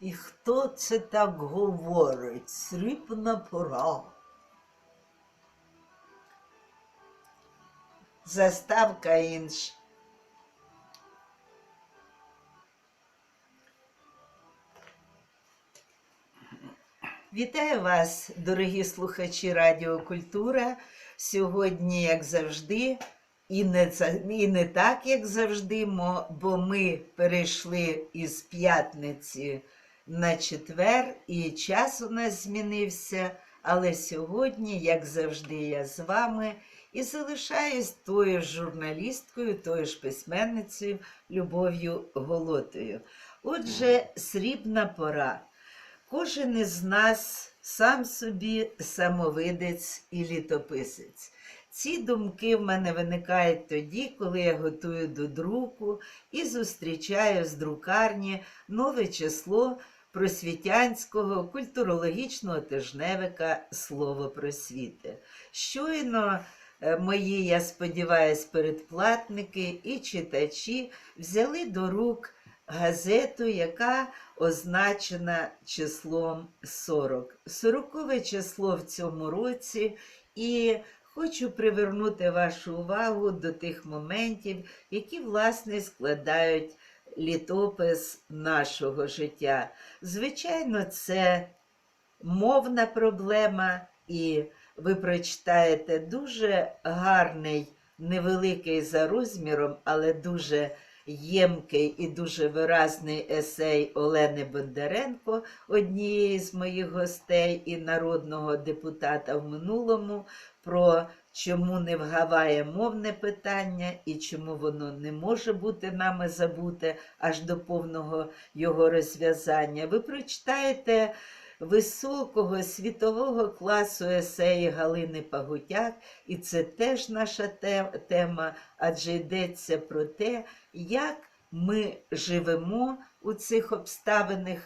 І хто це так говорить? Срібна пора. Заставка інша. Вітаю вас, дорогі слухачі Радіо Культура. Сьогодні, як завжди, і не, і не так, як завжди, бо ми перейшли із п'ятниці на четвер, і час у нас змінився. Але сьогодні, як завжди, я з вами і залишаюсь тою ж журналісткою, тою ж письменницею Любов'ю Голотою. Отже, срібна пора. Кожен із нас сам собі самовидець і літописець. Ці думки в мене виникають тоді, коли я готую до друку і зустрічаю з друкарні нове число просвітянського культурологічного тижневика Слово просвіти. Щойно е, мої, я сподіваюся, передплатники і читачі взяли до рук газету, яка означена числом 40. Сорокове число в цьому році, і хочу привернути вашу увагу до тих моментів, які, власне, складають літопис нашого життя. Звичайно, це мовна проблема, і ви прочитаєте дуже гарний, невеликий за розміром, але дуже ємкий і дуже виразний есей Олени Бондаренко, однієї з моїх гостей і народного депутата в минулому, про чому не вгаває мовне питання і чому воно не може бути нами забуте аж до повного його розв'язання. Ви прочитаєте високого світового класу есеї Галини Пагутяк, і це теж наша тема, адже йдеться про те, як ми живемо у цих обставинах,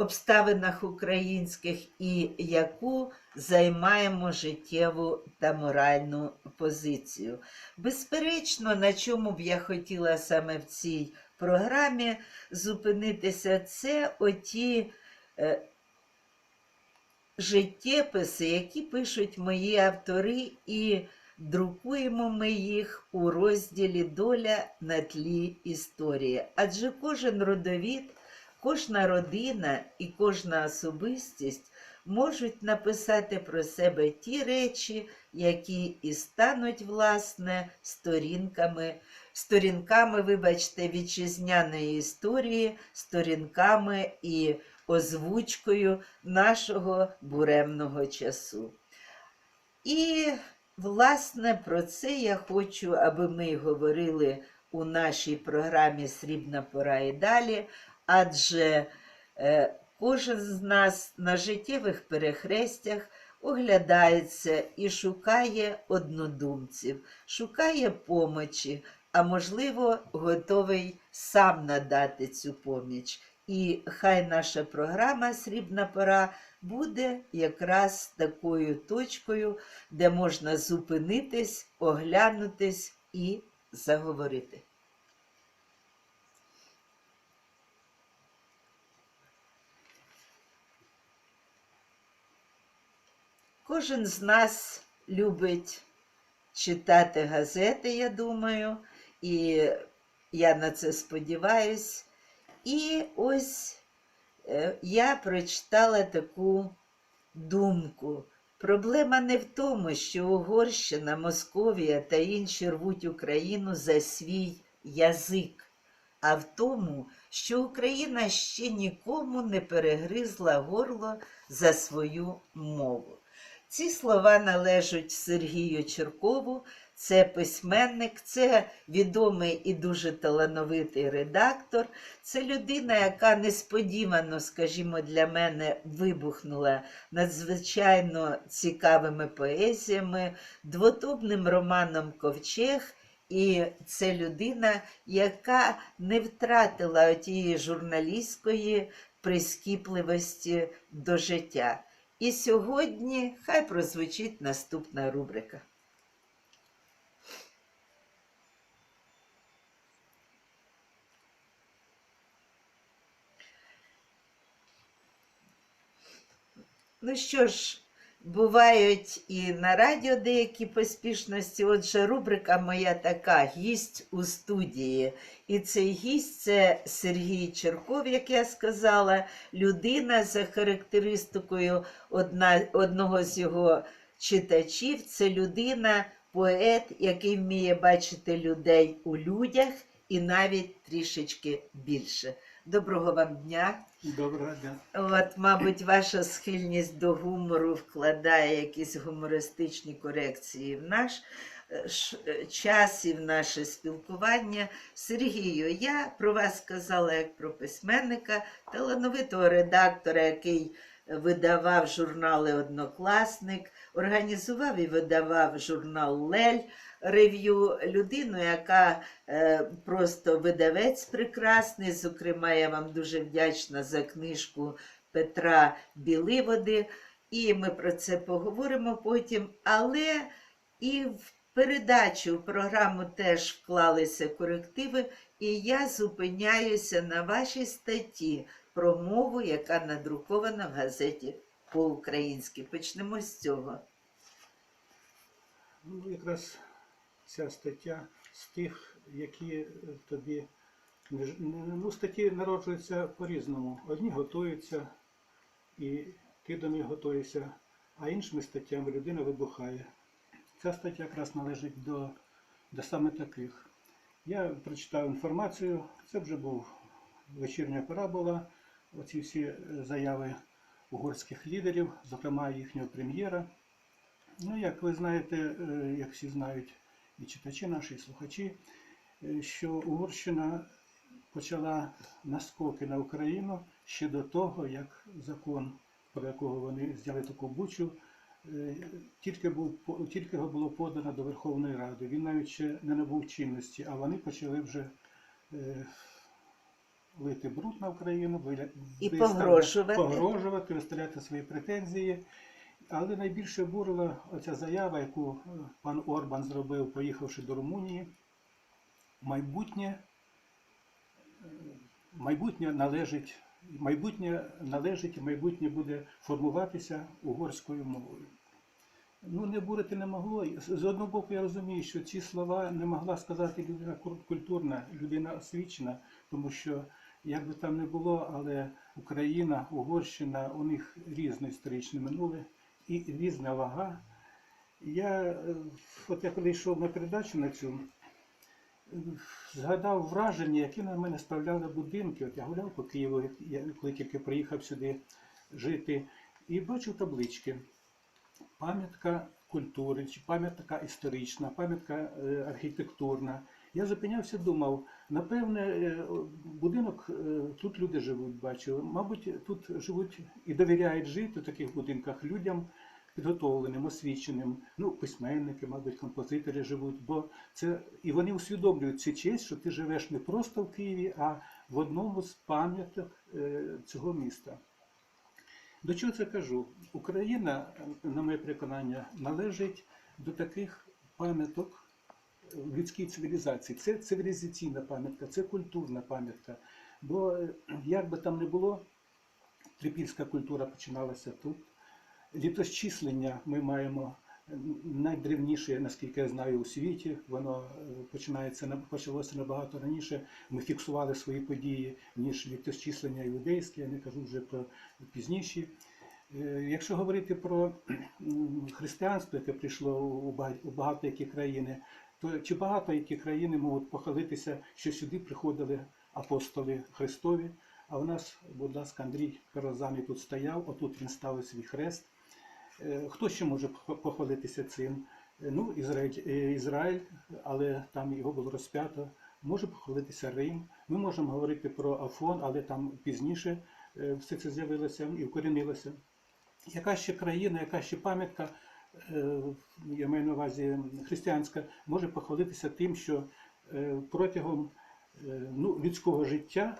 обставинах українських і яку займаємо життєву та моральну позицію. Безперечно, на чому б я хотіла саме в цій програмі зупинитися, це оті е, життєписи, які пишуть мої автори, і друкуємо ми їх у розділі Доля на тлі історії. Адже кожен родовід, кожна родина і кожна особистість можуть написати про себе ті речі, які і стануть, власне, сторінками, сторінками, вибачте, вітчизняної історії, сторінками і озвучкою нашого буремного часу. І, власне, про це я хочу, аби ми говорили у нашій програмі Срібна пора і далі, адже е, кожен з нас на життєвих перехрестях оглядається і шукає однодумців, шукає помочі, а можливо, готовий сам надати цю поміч. І хай наша програма Срібна пора буде якраз такою точкою, де можна зупинитись, оглянутись і заговорити. Кожен з нас любить читати газети, я думаю, і я на це сподіваюсь. І ось е, я прочитала таку думку. Проблема не в тому, що Угорщина, Московія та інші рвуть Україну за свій язик, а в тому, що Україна ще нікому не перегризла горло за свою мову. Ці слова належать Сергію Черкову, це письменник, це відомий і дуже талановитий редактор. Це людина, яка несподівано, скажімо, для мене вибухнула надзвичайно цікавими поезіями, двотопним романом Ковчег. І це людина, яка не втратила тієї журналістської прискіпливості до життя. І сьогодні хай прозвучить наступна рубрика. Ну що ж, бувають і на радіо деякі поспішності. Отже, рубрика моя така гість у студії. І цей гість це Сергій Черков, як я сказала, людина за характеристикою одна, одного з його читачів. Це людина, поет, який вміє бачити людей у людях і навіть трішечки більше. Доброго вам дня! Доброго дня. От, мабуть, ваша схильність до гумору вкладає якісь гумористичні корекції в наш е, е, час і в наше спілкування. Сергію, я про вас казала як про письменника, талановитого редактора, який видавав журнали Однокласник, організував і видавав журнал Лель. Рев'ю людину, яка е, просто видавець прекрасний. Зокрема, я вам дуже вдячна за книжку Петра Біливоди, і ми про це поговоримо потім. Але і в передачу, в програму теж вклалися корективи, і я зупиняюся на вашій статті про мову, яка надрукована в газеті по-українськи. Почнемо з цього. Ну, якраз ця стаття з тих, які е, тобі ну, статті народжуються по-різному. Одні готуються, і ти до них готуєшся, а іншими статтями людина вибухає. Ця стаття якраз належить до, до саме таких. Я прочитав інформацію, це вже був вечірня пора була, оці всі заяви угорських лідерів, зокрема їхнього прем'єра. Ну, як ви знаєте, е, як всі знають, і читачі наші, і слухачі, е, що Угорщина почала наскоки на Україну ще до того, як закон, про якого вони зняли таку бучу, е, тільки, був, тільки його було подано до Верховної Ради. Він навіть ще не набув чинності, а вони почали вже лити бруд на Україну, виля- І погрожувати. погрожувати, виставляти свої претензії. Але найбільше бурила оця заява, яку е, пан Орбан зробив, поїхавши до Румунії. Майбутнє, е, майбутнє належить, майбутнє належить і майбутнє буде формуватися угорською мовою. Ну, не бурити не могло. З одного боку, я розумію, що ці слова не могла сказати людина культурна, людина освічена, тому що, як би там не було, але Україна, Угорщина, у них різне історичне минуле і різна вага. Я, е, от я коли йшов на передачу на цю, згадав враження, які на мене справляли будинки. От я гуляв по Києву, коли тільки приїхав сюди жити, і бачив таблички. Пам'ятка культури, чи пам'ятка історична, пам'ятка е, архітектурна. Я зупинявся, думав, напевне, е, будинок, е, тут люди живуть, бачу. Мабуть, тут живуть і довіряють жити в таких будинках людям підготовленим, освіченим, ну, письменники, мабуть, композитори живуть, бо це і вони усвідомлюють цю честь, що ти живеш не просто в Києві, а в одному з пам'яток е, цього міста. До чого це кажу? Україна, на моє переконання, належить до таких пам'яток в людській цивілізації. Це цивілізаційна пам'ятка, це культурна пам'ятка. Бо е, як би там не було, трипільська культура починалася тут. Літосчислення ми маємо е, найдревніше, наскільки я знаю, у світі. Воно е, починається почалося набагато раніше. Ми фіксували свої події, ніж літосчислення іудейське, я не кажу вже про пізніші. Якщо говорити про християнство, яке прийшло у багато які країни, то чи багато які країни можуть похвалитися, що сюди приходили апостоли Христові? А у нас, будь ласка, Андрій Каразаний тут стояв, отут він ставив свій хрест. Е, Хто ще може похвалитися цим? Е, Ну, Ізраїль, е, Ізраїль, але там його було розп'ято. Може похвалитися Рим. Ми можемо говорити про Афон, але там пізніше все це з'явилося і вкорінилося. Яка ще країна, яка ще пам'ятка, я маю на увазі християнська, може похвалитися тим, що е, протягом е, ну, людського життя,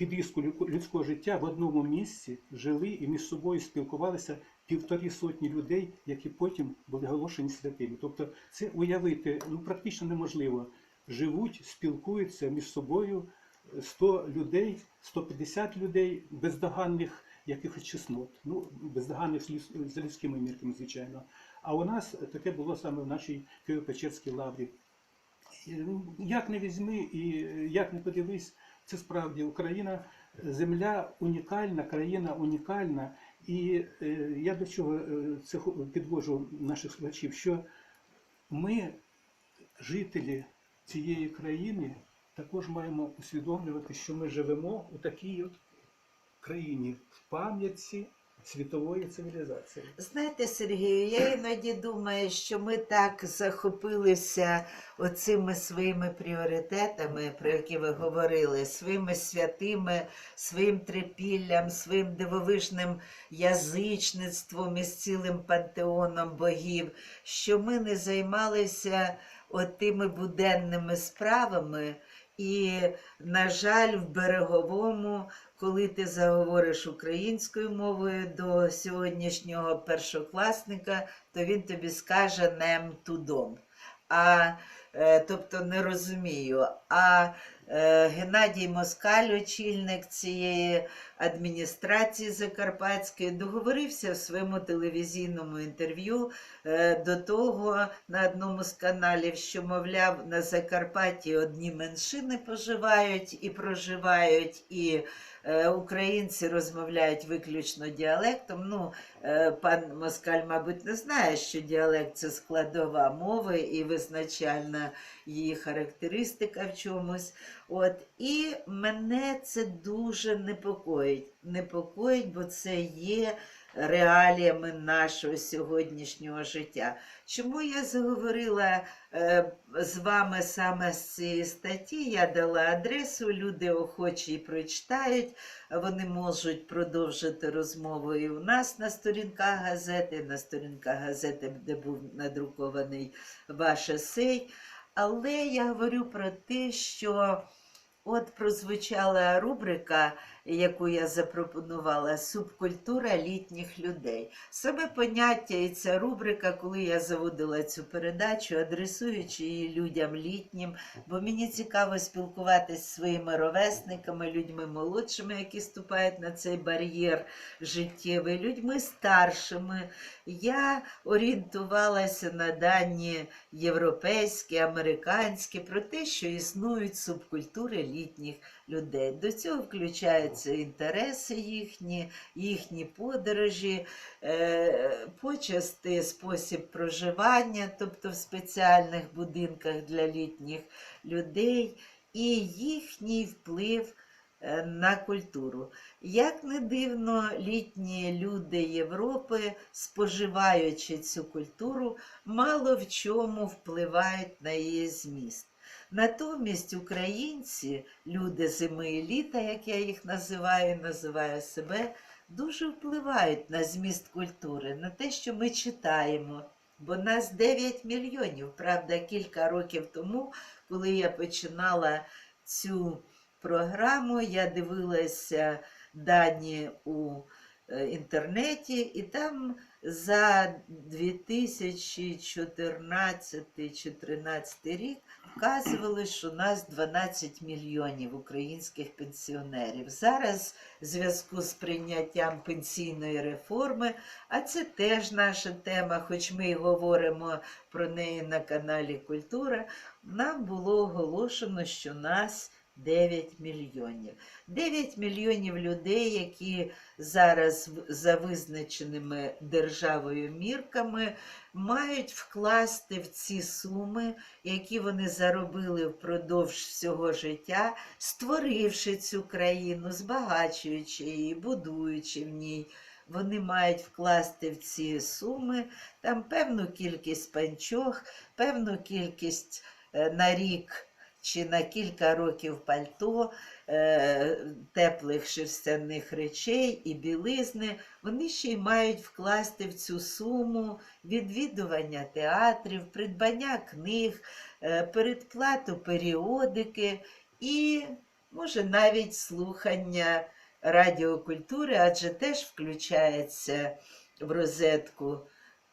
відрізку людського життя в одному місці жили і між собою спілкувалися півтори сотні людей, які потім були оголошені святими. Тобто це уявити ну, практично неможливо. Живуть, спілкуються між собою 100 людей, 150 людей бездоганних якихось чеснот. Ну, бездоганних з людськими мірками, звичайно. А у нас таке було саме в нашій Києво-Печерській лаврі. Ну, Як не візьми і е, як не подивись, це справді Україна, земля унікальна, країна унікальна. І е, я до чого е, це підвожу наших слухачів, що ми, жителі цієї країни, також маємо усвідомлювати, що ми живемо у такій от країні в пам'ятці світової цивілізації. Знаєте, Сергію, я іноді думаю, що ми так захопилися оцими своїми пріоритетами, про які ви говорили, своїми святими, своїм трипіллям, своїм дивовижним язичництвом із цілим пантеоном богів, що ми не займалися отими буденними справами. І, на жаль, в береговому коли ти заговориш українською мовою до сьогоднішнього першокласника, то він тобі скаже нем тудом. А, е, тобто не розумію. А Геннадій Москаль, очільник цієї адміністрації Закарпатської, договорився в своєму телевізійному інтерв'ю е, до того на одному з каналів, що, мовляв, на Закарпатті одні меншини поживають і проживають, і е, українці розмовляють виключно діалектом. Ну, е, пан Москаль, мабуть, не знає, що діалект це складова мови і визначальна її характеристика в чомусь. От, і мене це дуже непокоїть. Непокоїть, бо це є реаліями нашого сьогоднішнього життя. Чому я заговорила е, з вами саме з цієї статті? Я дала адресу, люди охочі прочитають, вони можуть продовжити розмову і у нас на сторінках газети, на сторінках газети, де був надрукований ваш есей. Але я говорю про те, що от прозвучала рубрика, яку я запропонувала субкультура літніх людей. Саме поняття і ця рубрика, коли я заводила цю передачу, адресуючи її людям літнім, бо мені цікаво спілкуватися зі своїми ровесниками, людьми молодшими, які ступають на цей бар'єр життєвий, людьми старшими. Я орієнтувалася на дані європейські, американські, про те, що існують субкультури літніх людей. До цього включаються інтереси їхні, їхні подорожі, е, почасти спосіб проживання, тобто в спеціальних будинках для літніх людей, і їхній вплив е, на культуру. Як не дивно, літні люди Європи, споживаючи цю культуру, мало в чому впливають на її зміст. Натомість українці, люди зими і літа, як я їх називаю, називаю себе, дуже впливають на зміст культури, на те, що ми читаємо. Бо нас 9 мільйонів. Правда, кілька років тому, коли я починала цю програму, я дивилася дані у е, інтернеті, і там за 2014-2014 рік вказували, що у нас 12 мільйонів українських пенсіонерів. Зараз в зв'язку з прийняттям пенсійної реформи, а це теж наша тема, хоч ми й говоримо про неї на каналі Культура, нам було оголошено, що нас 9 мільйонів. 9 мільйонів людей, які зараз за визначеними державою мірками мають вкласти в ці суми, які вони заробили впродовж всього життя, створивши цю країну, збагачуючи її, будуючи в ній. Вони мають вкласти в ці суми там певну кількість панчох, певну кількість е, на рік чи на кілька років пальто, е, теплих шерстяних речей і білизни. Вони ще й мають вкласти в цю суму відвідування театрів, придбання книг, е, передплату періодики і, може, навіть слухання радіокультури, адже теж включається в розетку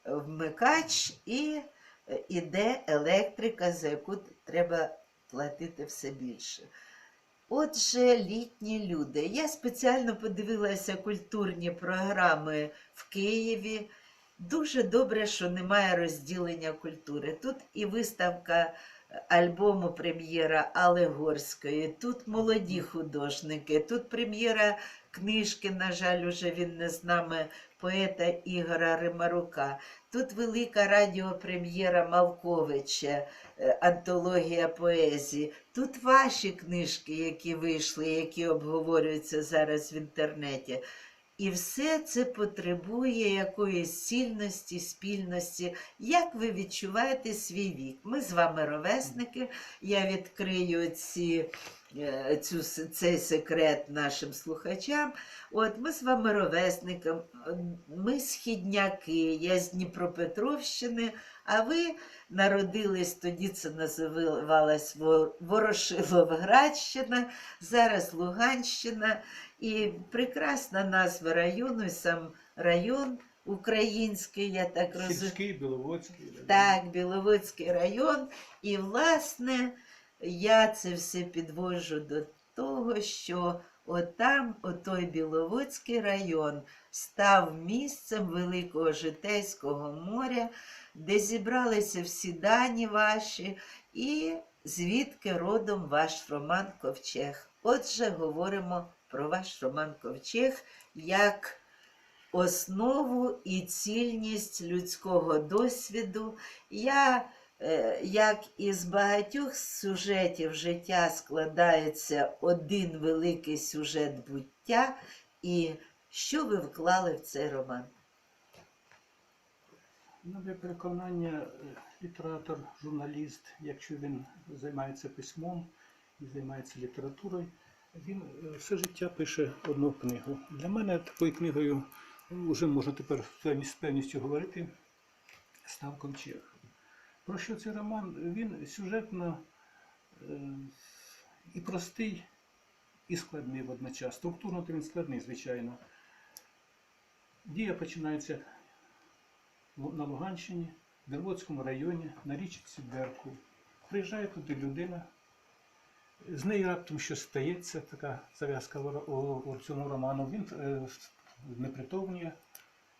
вмикач і е, іде електрика, за яку треба платити все більше. Отже, літні люди. Я спеціально подивилася культурні програми в Києві. Дуже добре, що немає розділення культури. Тут і виставка е, альбому прем'єра Алли Горської, тут молоді художники, тут прем'єра книжки, на жаль, уже він не з нами, поета Ігора Римарука. Тут велика радіопрем'єра Малковича, е, антологія поезії. Тут ваші книжки, які вийшли, які обговорюються зараз в інтернеті. І все це потребує якоїсь сильності, спільності. Як ви відчуваєте свій вік? Ми з вами ровесники. Я відкрию ці, е, цю, цей секрет нашим слухачам. От ми з вами ровесники, ми східняки, я з Дніпропетровщини, а ви народились тоді, це називалось Во- Ворошиловградщина, зараз Луганщина. І прекрасна назва району, і сам район український, я так розумію. Сільський, Біловодський. Так, Біловодський район. І, власне, я це все підводжу до того, що отам, отой Біловодський район, став місцем Великого Житейського моря, де зібралися всі дані ваші, і звідки родом ваш роман Ковчег. Отже, говоримо про ваш роман Ковчег як основу і цільність людського досвіду. Я, е, як із багатьох сюжетів життя складається один великий сюжет буття, і що ви вклали в цей роман? На моє переконання, е, літератор, журналіст, якщо він займається письмом і займається літературою, він е, все життя пише одну книгу. Для мене такою книгою вже можна тепер з певністю говорити став ковчег. Про що цей роман? Він сюжетно е, і простий, і складний водночас. Структурно він складний, звичайно. Дія починається на Луганщині, в Білоцькому районі, на річці Берку. Приїжджає туди людина, з нею раптом щось стається, така зав'язка у, цьому роману. Він е, непритомніє.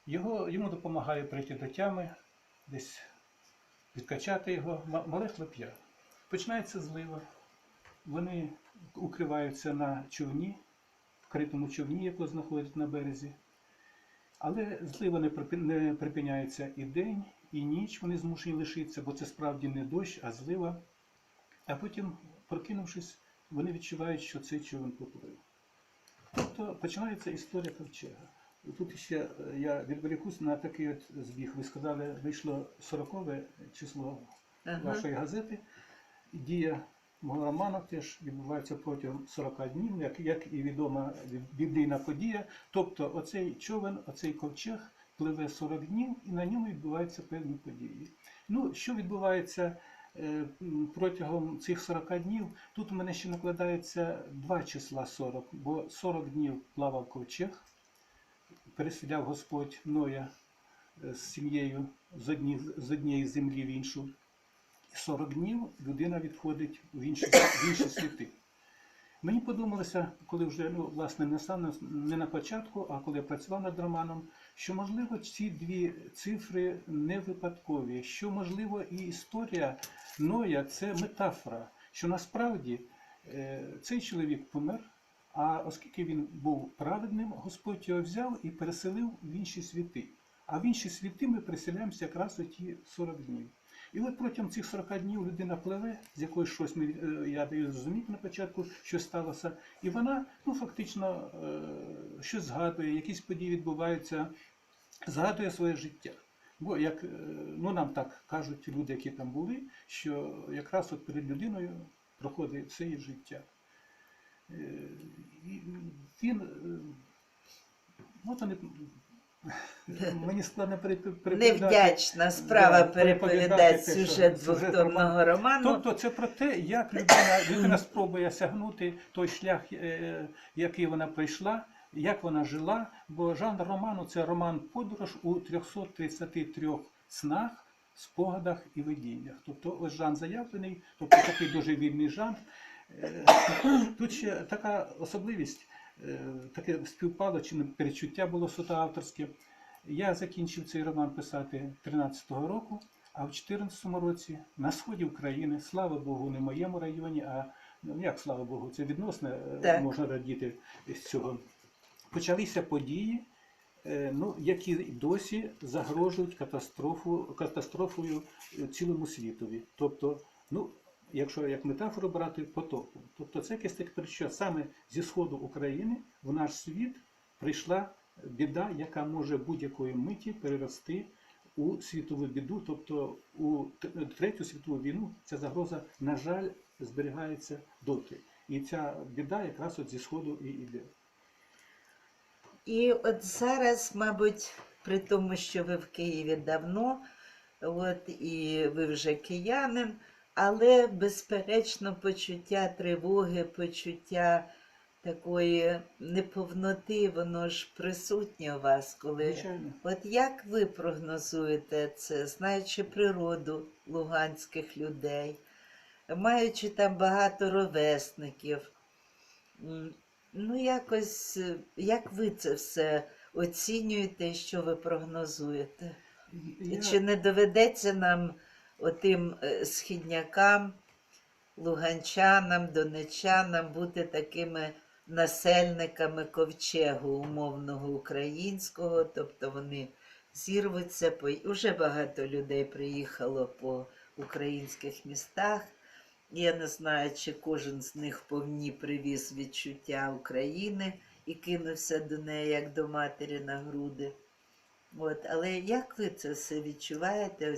Його, йому допомагає прийти до тями, десь відкачати його, мале хлоп'я. Починається злива. Вони укриваються на човні, вкритому човні, якого знаходять на березі. Але злива не припиняється і день, і ніч вони змушені лишитися, бо це справді не дощ, а злива. А потім, прокинувшись, вони відчувають, що цей човен поплив. Тобто починається історія ковчега. Тут ще е, я відволікусь на такий от збіг. Ви сказали, вийшло 40 число Ага. вашої газети. Дія мого роману теж відбувається протягом 40 днів, як, як і відома біблійна подія. Тобто оцей човен, оцей ковчег пливе 40 днів і на ньому відбуваються певні події. Ну, що відбувається протягом цих 40 днів? Тут у мене ще накладається два числа 40, бо 40 днів плавав ковчег, переселяв Господь Ноя е, з сім'єю з, одні, з однієї землі в іншу. І 40 днів людина відходить в інші, в інші світи. Мені подумалося, коли вже ну, власне не сам не на початку, а коли я працював над романом, що можливо ці дві цифри не випадкові, що можливо і історія Ноя це метафора, що насправді е, цей чоловік помер, а оскільки він був праведним, Господь його взяв і переселив в інші світи. А в інші світи ми переселяємося якраз у ті 40 днів. І от протягом цих 40 днів людина пливе, з якоїсь щось ми, е, я даю зрозуміти на початку, що сталося, і вона ну, фактично е, щось згадує, якісь події відбуваються, згадує своє життя. Бо як е, ну, нам так кажуть люди, які там були, що якраз от перед людиною проходить все її життя. Е, І він, е, от вони, мені складно переповідати. Невдячна справа Да, переповідати сюжет двохтомного роману. Тобто це про те, як людина, людина спробує сягнути той шлях, який вона пройшла, як вона жила. Бо жанр роману це роман подорож у 333 снах, спогадах і видіннях. Тобто ось жанр заявлений, тобто такий дуже вільний жанр. Е, Тут ще така особливість, е, таке співпало чи не перечуття було суто-авторське. Я закінчив цей роман писати 13-го року, а в 14-му році на сході України, слава Богу, не в моєму районі, а ну як слава Богу, це відносно е, Так. можна радіти з цього. Почалися події, е, ну, які досі загрожують катастрофу, катастрофою е, цілому світові. Тобто, ну, якщо як метафору брати, потопу. Тобто це якесь таке перечуття. Саме зі сходу України в наш світ прийшла біда, яка може будь-якої миті перерости у світову біду, тобто у третю світову війну ця загроза, на жаль, зберігається доти. І ця біда якраз от зі сходу і йде. І от зараз, мабуть, при тому, що ви в Києві давно, от і ви вже киянин, але безперечно почуття тривоги, почуття такої неповноти, воно ж присутнє у вас, коли. Звичайно. От як ви прогнозуєте це, знаючи природу луганських людей, маючи там багато ровесників? Ну, якось, е, як ви це все оцінюєте, що ви прогнозуєте? Я- чи не доведеться нам отим е, східнякам, луганчанам, донечанам бути такими насельниками ковчегу умовного українського, тобто вони зірвуться, по... уже багато людей приїхало по українських містах. Я не знаю, чи кожен з них повні привіз відчуття України і кинувся до неї як до матері на груди. От, але як ви це все відчуваєте,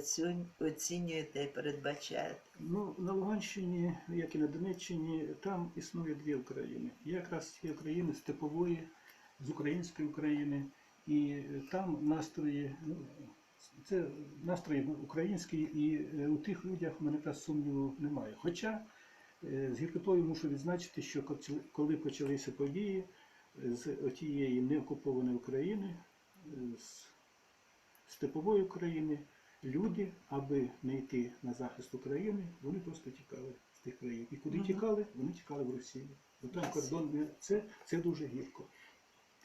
оцінюєте і передбачаєте? Ну, на Луганщині, як і на Донеччині, там існує дві України. Є якраз ті України степової, з української України, і там настрої, ну, це настрої українські, і е, у тих людях в мене якраз сумніву немає. Хоча е, з гіркотою мушу відзначити, що коли почалися події е, з тієї неокупованої України, з степової України, люди, аби не йти на захист України, вони просто тікали з тих країн. І куди тікали? Вони тікали в Росію. Бо там кордон це, це дуже гірко.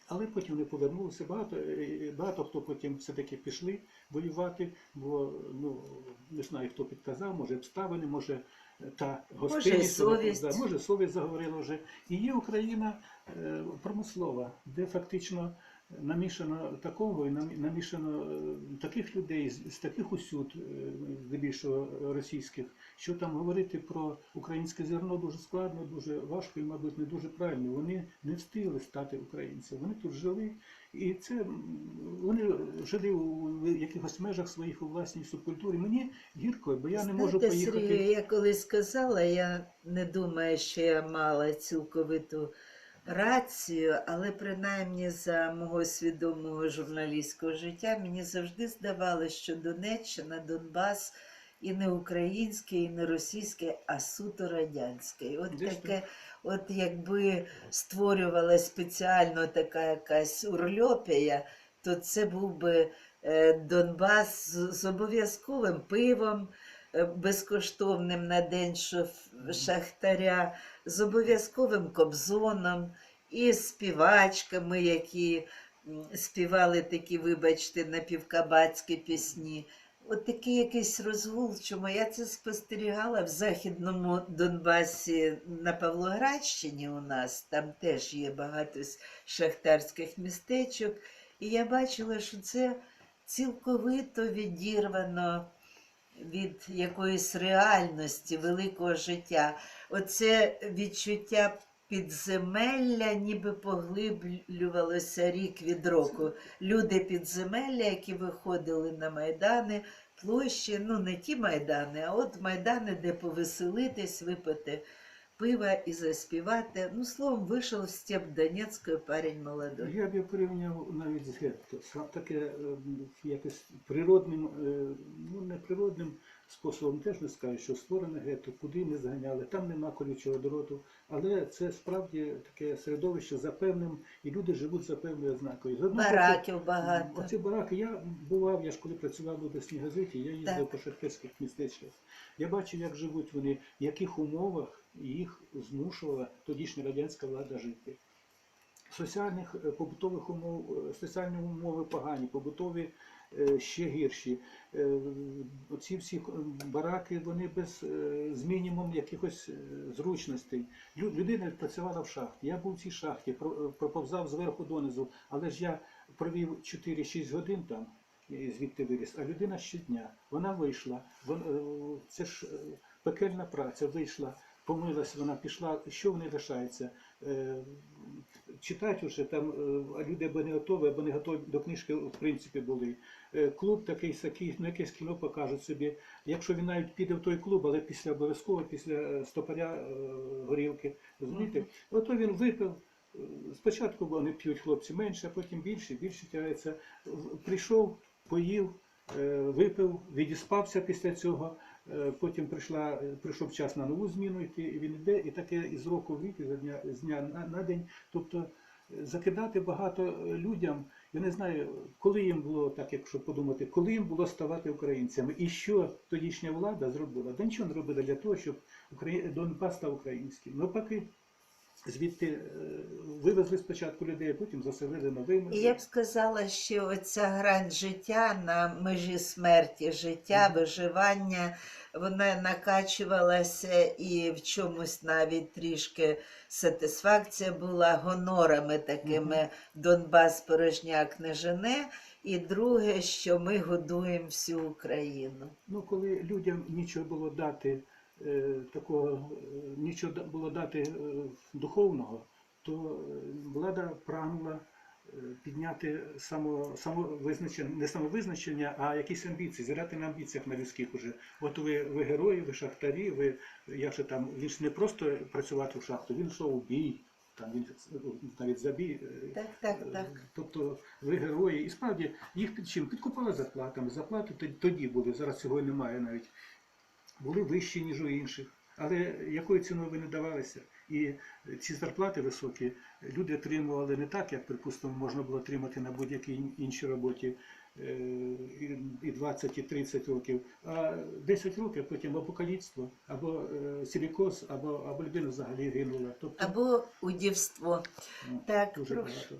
Але потім вони повернулися. Багато, е, багато хто потім все-таки пішли воювати, бо ну не знаю, хто підказав, може обставини, може е, та гостинність, да, може совість заговорила вже. І є Україна е, промислова, де фактично намішано такого і намі- намішано е, таких людей з, таких усюд, е, здебільшого російських, що там говорити про українське зерно дуже складно, дуже важко і, мабуть, не дуже правильно. Вони не встигли стати українцями. Вони тут жили, і це вони жили у якихось межах своїх у власній субкультурі. Мені гірко, бо я не можу Знаєте, поїхати. Сергію, я колись сказала, я не думаю, що я мала цілковиту рацію, але принаймні за мого свідомого журналістського життя мені завжди здавалося, що Донеччина, Донбас і не українське, і не російське, а суто радянське. От таке, от якби створювалася спеціально така якась урльопія, то це був би е, Донбас з, обов'язковим пивом, безкоштовним на день шахтаря, з обов'язковим кобзоном і співачками, які співали такі, вибачте, напівкабацькі пісні. От такий якийсь розгул, чому я це спостерігала в Західному Донбасі на Павлоградщині у нас, там теж є багато шахтарських містечок. І я бачила, що це цілковито відірвано від якоїсь реальності великого життя. Оце відчуття підземелля ніби поглиблювалося рік від року. Люди підземелля, які виходили на майдани, площі, ну не ті майдани, а от майдани, де повеселитись, випити пива і заспівати. Ну, словом, вийшов в степ Донецької парень молодой. Я б його порівняв навіть з гетто. Таке е, якось природним, е, ну не природним способом теж не скажу, що створене гетто, куди не зганяли, там нема колючого дроту, але це справді таке середовище за певним, і люди живуть за певною ознакою. Бараків багато. Оці бараки, я бував, я ж коли працював в обласній газеті, я їздив Так. по шахтерських містечках. Я бачив, як живуть вони, в яких умовах їх змушувала тодішня радянська влада жити. Соціальних е, побутових умов, е, соціальні умови погані, побутові е, ще гірші. Оці всі бараки вони без з мінімум якихось зручностей. Людина працювала в шахті. Я був в цій шахті, проповзав зверху донизу, але ж я провів 4-6 годин там. Звідти виріс, а людина щодня. Вона вийшла, це ж пекельна праця, вийшла, помилась, вона пішла. Що в неї лишається? Е, Читати вже там е, а люди або не готові, або не готові до книжки, в принципі, були. Е, Клуб такий сякий, ну якесь кіно покажуть собі. Якщо він навіть піде в той клуб, але після обов'язково, після е, стопаря е, горілки, розумієте? Ото він випив. е, Спочатку вони п'ють хлопці менше, а потім більше, більше тягається. Прийшов, поїв, е, випив, відіспався після цього. Е, Потім прийшла, прийшов час на нову зміну і він йде, і таке із року в рік, і дня, з дня на, день. Тобто е, закидати багато е, людям, я не знаю, коли їм було, так якщо подумати, коли їм було ставати українцями, і що тодішня влада зробила? Та нічого не робила для того, щоб. Донбас став українським. Навпаки, звідти е, вивезли спочатку людей, а потім заселили новими. Я б сказала, що оця грань життя на межі смерті, життя, виживання, вона накачувалася і в чомусь навіть трішки сатисфакція була гонорами такими Донбас порожняк не жене. І друге, що ми годуємо всю Україну. Ну, коли людям нічого було дати, такого, е, нічого було дати е, духовного, то е, влада прагнула е, підняти само, самовизначення, не самовизначення, а якісь амбіції, зіграти на амбіціях на людських уже. От ви, ви герої, ви шахтарі, ви як же там, він ж не просто працювати в шахту, він йшов у бій, там він навіть забій. е, Так, так, Е, так. Тобто ви герої, і справді їх під чим підкупали зарплатами. Зарплати тоді були, зараз цього немає навіть. Були вищі, ніж у інших. Але якою ціною ви не давалися? І ці зарплати високі люди отримували не так, як, припустимо, можна було отримати на будь-якій іншій роботі е, і- і 20, і 30 років, а 10 років потім або каліцтво, або е, силікоз, або, або людина взагалі гинула. Тобто Або удівство. ну, Так, дуже прошу. багато.